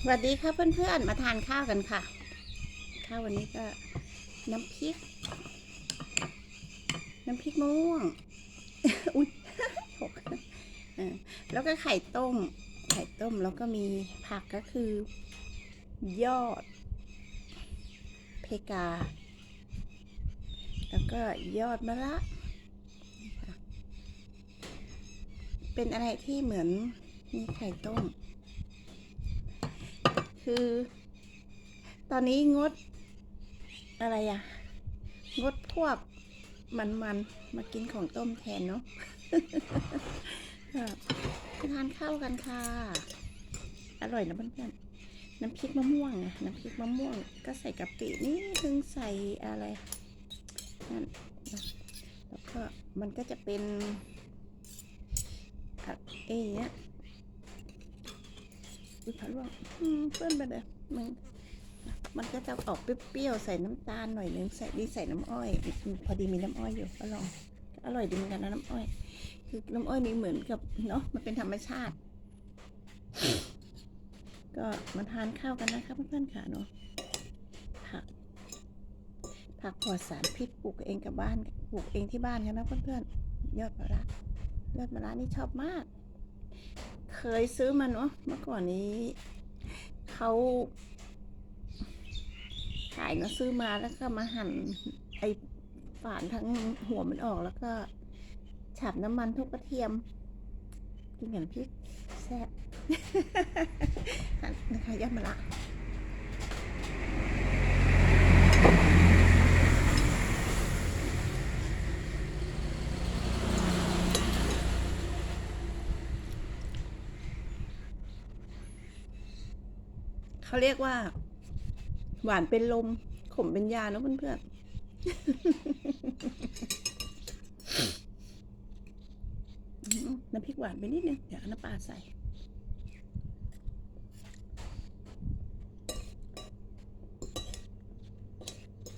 สวัสดีค่ะเพื่อนๆ มาทานข้าวกันค่ะ ข้าววันนี้ก็น้ำพริก น้ำพริกม่วง อุ้ยหกแล้วก็ไข่ต้ม ไข่ต้มแล้วก็มีผักก็คือ ยอด เพกา แล้วก็ยอดมะละนี่ค่ะเป็นอะไรที่เหมือนมีไข่ต้ม คือ ตอนนี้งด อะไรอะงดพวกมันๆมากินของต้มแทนเนาะค่ะไปทานข้าวกันค่ะ อร่อยนะเพื่อนๆ น้ำพริกมะม่วงอะน้ำพริกมะม่วง ก็ใส่กะปินี่ถึงใส่อะไรนั่นแล้วก็มันก็จะเป็นอะเอ๊ะเนี่ย อุ้ยผัดว่าอืมเพื่อนไปเลยมันมันก็จะออกเปรี้ยวๆใส่น้ำตาลหน่อยนึงใส่ดีใส่น้ำอ้อย พอดีมีน้ำอ้อยอยู่ก็ลองอร่อยดีเหมือนกันนะน้ำอ้อย คือน้ำอ้อยนี่เหมือนกับเนาะมันเป็นธรรมชาติ ก็มาทานข้าวกันนะคะเพื่อนๆค่ะเนาะผักผักปลอดสารพิษปลูกเองกับบ้านปลูกเองที่บ้านกันนะเพื่อนๆยอดมะระยอดมะระนี่ชอบมาก เคยซื้อมาเนาะเมื่อก่อนนี้เขาขายเนาะซื้อมาแล้วก็มาหั่นไอ้ฝานทั้งหัวมันออกแล้วก็ฉาบน้ำมันทุกกระเทียมกินกับพริกแซ่บหั่นนะคะยำมะละ เขาเรียกว่า หวานเป็นลม ขมเป็นยานะเพื่อนๆน้ำพริกหวานไปนิดนึง เดี๋ยวน้ำปลาใส่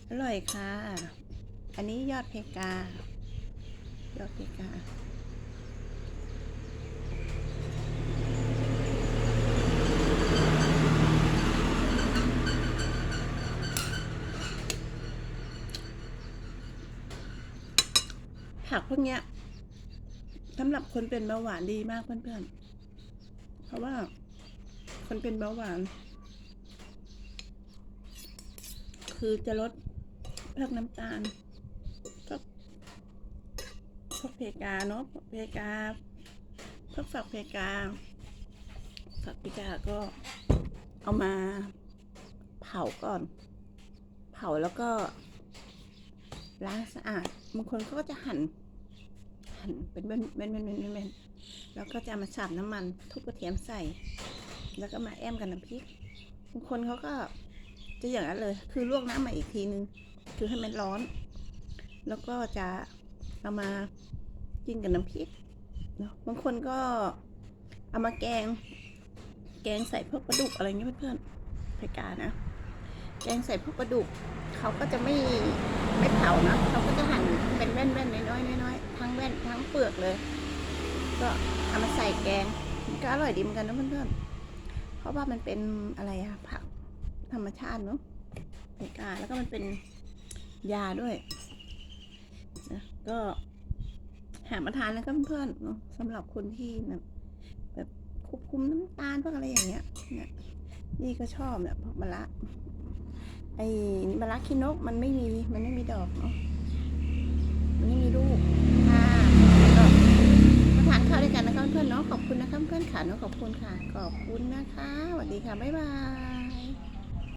อร่อยค่ะ อันนี้ยอดเพกา ยอดเพกา ผักพวกเนี้ยสำหรับคนเป็นเบาหวานดีมากเพื่อนๆ เพราะว่า คนเป็นเบาหวาน คือจะลดพวกน้ำตาลพวกพวกเพกาเนาะเพกาพวกฝักเพกาฝักเพกาก็เอามาเผาก่อน เผาแล้วก็ ล้างสะอาดบางคนเขาก็จะหั่นหั่นเป็นเม็นเม็นเม็นเม็นเม็นแล้วก็จะมาฉาบน้ำมันทุบกระเทียมใส่ แล้วก็มาแอมกับน้ำพริกบางคนเขาก็จะอย่างนั้นเลย คือลวกน้ำมาอีกทีนึง คือให้มันร้อน แล้วก็จะเอามากินกับน้ำพริกเนาะบางคนก็เอามาแกง แกงใส่พวกปลาดุกอะไรเงี้ยเพื่อนๆไพกานะ แกงใส่พวกปลาดุกเขาก็จะไม่ไม่เผานะเขาก็จะหั่นเป็นแว่นๆน้อยๆน้อยๆทั้งแว่นทั้งเปลือกเลย ก็เอามาใส่แกงก็อร่อยดีเหมือนกันนะเพื่อนๆเพราะว่ามันเป็นอะไรอะผักธรรมชาติเนาะในกาแล้วก็มันเป็นยาด้วยนะก็หามาทานแล้วก็เพื่อนๆสำหรับคนที่แบบแบบควบคุมน้ำตาลพวกอะไรอย่างเงี้ยเนี่ยนี่ก็ชอบเนี่ยพวกมะระ ไอ้มะระขี้นกมันไม่มีมันไม่มีดอกเนาะมันไม่มีลูกค่ะก็มาทานข้าวด้วยกันนะคะเพื่อนๆเนาะขอบคุณนะคะเพื่อนๆค่ะเนาะขอบคุณค่ะ ขอบคุณนะคะสวัสดีค่ะบ๊ายบาย